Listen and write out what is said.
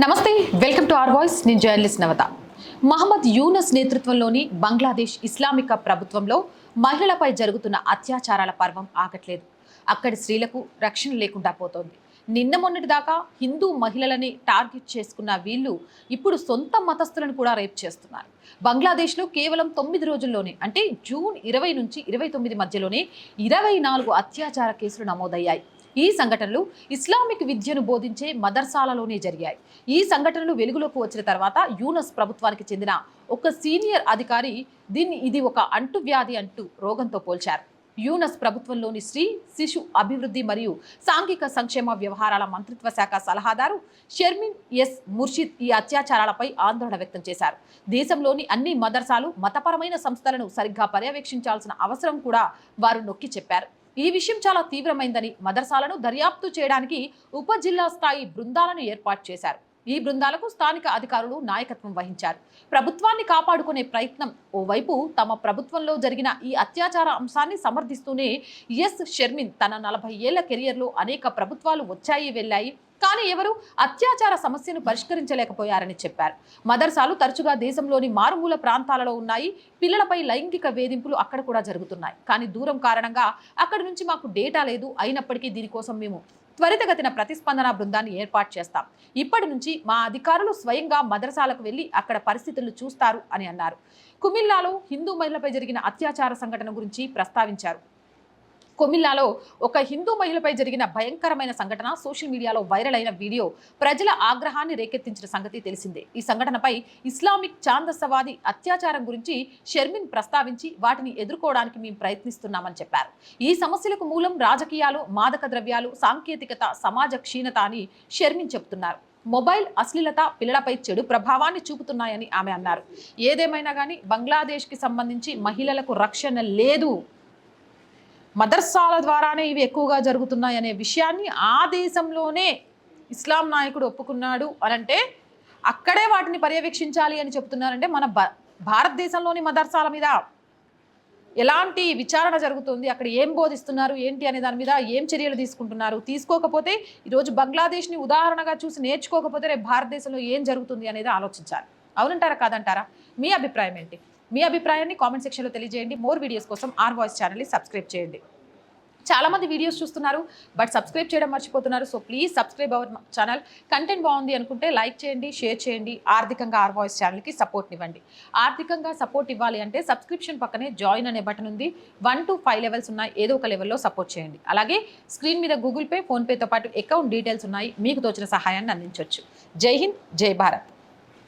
నమస్తే welcome to R voice. నేను journalist Navatha. Muhammad Yunus నేతృత్వంలోని బంగ్లాదేశ్ ఇస్లామిక ప్రభుత్వంలో మహిళలపై జరుగుతున్న అత్యాచారాల పర్వం ఆగట్లేదు. అక్కడి స్త్రీలకు రక్షణ లేకుండా పోతోంది. నిన్న మొన్నటి దాకా హిందూ మహిళలని టార్గెట్ చేసుకున్న వీళ్ళు ఇప్పుడు సొంత మతస్థులను కూడా రేప్ చేస్తున్నారు. బంగ్లాదేశ్లో కేవలం తొమ్మిది రోజుల్లోనే అంటే జూన్ ఇరవై నుంచి ఇరవై తొమ్మిది మధ్యలోనే ఇరవై నాలుగు అత్యాచార కేసులు నమోదయ్యాయి. ఈ సంఘటనలు ఇస్లామిక్ విద్యను బోధించే మదర్సాలలోనే జరిగాయి. ఈ సంఘటనలు వెలుగులోకి వచ్చిన తర్వాత యూనస్ ప్రభుత్వానికి చెందిన ఒక సీనియర్ అధికారి దీన్ని ఇది ఒక అంటువ్యాధి అంటూ రోగంతో పోల్చారు. యూనస్ ప్రభుత్వంలోని స్త్రీ శిశు అభివృద్ధి మరియు సాంఘిక సంక్షేమ వ్యవహారాల మంత్రిత్వ శాఖ సలహాదారు షెర్మిన్ ఎస్ ముర్షిద్ ఈ అత్యాచారాలపై ఆందోళన వ్యక్తం చేశారు. దేశంలోని అన్ని మదర్సాలు మతపరమైన సంస్థలను సరిగ్గా పర్యవేక్షించాల్సిన అవసరం కూడా వారు నొక్కి చెప్పారు. ఈ విషయం చాలా తీవ్రమైందని మదర్సాలను దర్యాప్తు చేయడానికి ఉప జిల్లా స్థాయి బృందాలను ఏర్పాటు చేశారు. ఈ బృందాలకు స్థానిక అధికారులు నాయకత్వం వహించారు. ప్రభుత్వాన్ని కాపాడుకునే ప్రయత్నం ఓవైపు తమ ప్రభుత్వంలో జరిగిన ఈ అత్యాచార అంశాన్ని సమర్థిస్తూనే ఎస్ షర్మిన్ తన నలభై ఏళ్ళ కెరియర్లో అనేక ప్రభుత్వాలు వచ్చాయి వెళ్ళాయి. కానీ ఎవరు అత్యాచార సమస్యను పరిష్కరించలేకపోయారని చెప్పారు. మదర్సాలు తరచుగా దేశంలోని మారుమూల ప్రాంతాలలో ఉన్నాయి. పిల్లలపై లైంగిక వేధింపులు అక్కడ కూడా జరుగుతున్నాయి. కానీ దూరం కారణంగా అక్కడి నుంచి మాకు డేటా లేదు. అయినప్పటికీ దీనికోసం మేము త్వరితగతిన ప్రతిస్పందన బృందాన్ని ఏర్పాటు చేస్తాం. ఇప్పటి నుంచి మా అధికారులు స్వయంగా మదరసాలకు వెళ్ళి అక్కడ పరిస్థితులు చూస్తారు అని అన్నారు. కుమిల్లాలో హిందూ మహిళపై జరిగిన అత్యాచార సంఘటన గురించి ప్రస్తావించారు. కొమిల్లాలో ఒక హిందూ మహిళపై జరిగిన భయంకరమైన సంఘటన సోషల్ మీడియాలో వైరల్ అయిన వీడియో ప్రజల ఆగ్రహాన్ని రేకెత్తించిన సంగతి తెలిసిందే. ఈ సంఘటనపై ఇస్లామిక్ ఛాందసవాది అత్యాచారం గురించి షర్మిన్ ప్రస్తావించి వాటిని ఎదుర్కోవడానికి మేము ప్రయత్నిస్తున్నామని చెప్పారు. ఈ సమస్యలకు మూలం రాజకీయాలు మాదక ద్రవ్యాలు సాంకేతికత సమాజ క్షీణత అని షర్మిన్ చెబుతున్నారు. మొబైల్ అశ్లీలత పిల్లలపై చెడు ప్రభావాన్ని చూపుతున్నాయని ఆమె అన్నారు. ఏదేమైనా కానీ బంగ్లాదేశ్కి సంబంధించి మహిళలకు రక్షణ లేదు. మదర్సాల ద్వారానే ఇవి ఎక్కువగా జరుగుతున్నాయి అనే విషయాన్ని ఆ దేశంలోనే ఇస్లాం నాయకుడు ఒప్పుకున్నాడు అని అంటే అక్కడే వాటిని పర్యవేక్షించాలి అని చెప్తున్నారంటే మన భ భారతదేశంలోని మదర్సాల మీద. ఎలాంటి విచారణ జరుగుతుంది అక్కడ ఏం బోధిస్తున్నారు ఏంటి అనే దాని మీద ఏం చర్యలు తీసుకుంటున్నారు తీసుకోకపోతే ఈరోజు బంగ్లాదేశ్ని ఉదాహరణగా చూసి నేర్చుకోకపోతే రేపు భారతదేశంలో ఏం జరుగుతుంది అనేది ఆలోచించాలి. అవునంటారా కాదంటారా? మీ అభిప్రాయం ఏంటి? మీ అభిప్రాయాన్ని కామెంట్ సెక్షన్లో తెలియజేయండి. మోర్ వీడియోస్ కోసం ఆర్ వాయిస్ ఛానల్ని సబ్స్క్రైబ్ చేయండి. చాలామంది వీడియోస్ చూస్తున్నారు బట్ సబ్స్క్రైబ్ చేయడం మర్చిపోతున్నారు. So please subscribe our channel. Content బాగుంది అనుకుంటే లైక్ చేయండి షేర్ చేయండి. ఆర్థికంగా ఆర్ వాయిస్ ఛానల్కి సపోర్ట్ ఇవ్వండి. ఆర్థికంగా సపోర్ట్ ఇవ్వాలి అంటే సబ్స్క్రిప్షన్ పక్కనే జాయిన్ అనే బటన్ ఉంది. వన్ టు ఫైవ్ లెవెల్స్ ఉన్నాయి ఏదో ఒక లెవెల్లో సపోర్ట్ చేయండి. అలాగే స్క్రీన్ మీద గూగుల్ పే ఫోన్పేతో పాటు అకౌంట్ డీటెయిల్స్ ఉన్నాయి. మీకు తోచిన సహాయాన్ని అందించవచ్చు జై హింద్ జై భారత్.